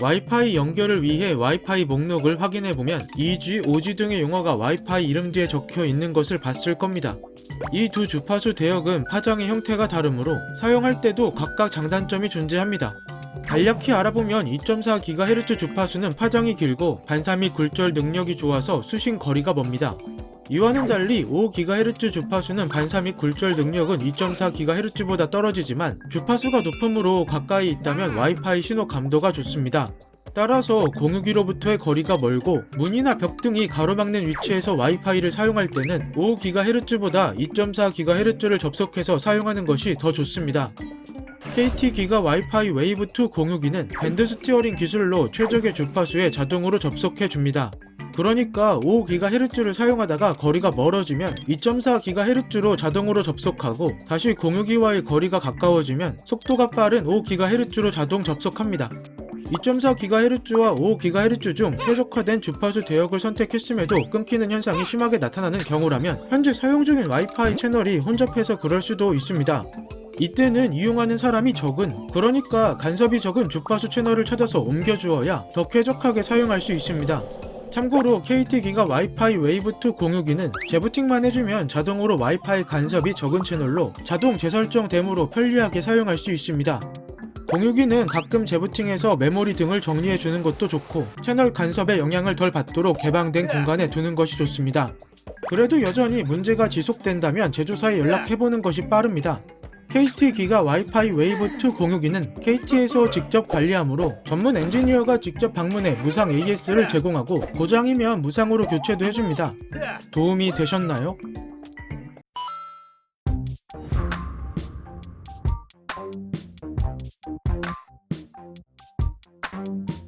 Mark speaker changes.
Speaker 1: 와이파이 연결을 위해 와이파이 목록을 확인해 보면 2G, 5G 등의 용어가 와이파이 이름 뒤에 적혀 있는 것을 봤을 겁니다. 이 두 주파수 대역은 파장의 형태가 다르므로 사용할 때도 각각 장단점이 존재합니다. 간략히 알아보면 2.4GHz 주파수는 파장이 길고 반사 및 굴절 능력이 좋아서 수신 거리가 멉니다. 이와는 달리 5GHz 주파수는 반사 및 굴절 능력은 2.4GHz보다 떨어지지만 주파수가 높으므로 가까이 있다면 와이파이 신호 감도가 좋습니다. 따라서 공유기로부터의 거리가 멀고 문이나 벽 등이 가로막는 위치에서 와이파이를 사용할 때는 5GHz보다 2.4GHz를 접속해서 사용하는 것이 더 좋습니다. KT 기가 와이파이 웨이브 2 공유기는 밴드 스티어링 기술로 최적의 주파수에 자동으로 접속해 줍니다. 그러니까 5GHz를 사용하다가 거리가 멀어지면 2.4GHz로 자동으로 접속하고 다시 공유기와의 거리가 가까워지면 속도가 빠른 5GHz로 자동 접속합니다. 2.4GHz와 5GHz 중 최적화된 주파수 대역을 선택했음에도 끊기는 현상이 심하게 나타나는 경우라면 현재 사용 중인 와이파이 채널이 혼잡해서 그럴 수도 있습니다. 이때는 이용하는 사람이 적은 그러니까 간섭이 적은 주파수 채널을 찾아서 옮겨주어야 더 쾌적하게 사용할 수 있습니다. 참고로 KT 기가 와이파이 웨이브 2 공유기는 재부팅만 해주면 자동으로 와이파이 간섭이 적은 채널로 자동 재설정됨으로 편리하게 사용할 수 있습니다. 공유기는 가끔 재부팅해서 메모리 등을 정리해주는 것도 좋고 채널 간섭에 영향을 덜 받도록 개방된 공간에 두는 것이 좋습니다. 그래도 여전히 문제가 지속된다면 제조사에 연락해보는 것이 빠릅니다. KT 기가 와이파이 웨이브2 공유기는 KT에서 직접 관리하므로 전문 엔지니어가 직접 방문해 무상 AS를 제공하고 고장이면 무상으로 교체도 해줍니다. 도움이 되셨나요?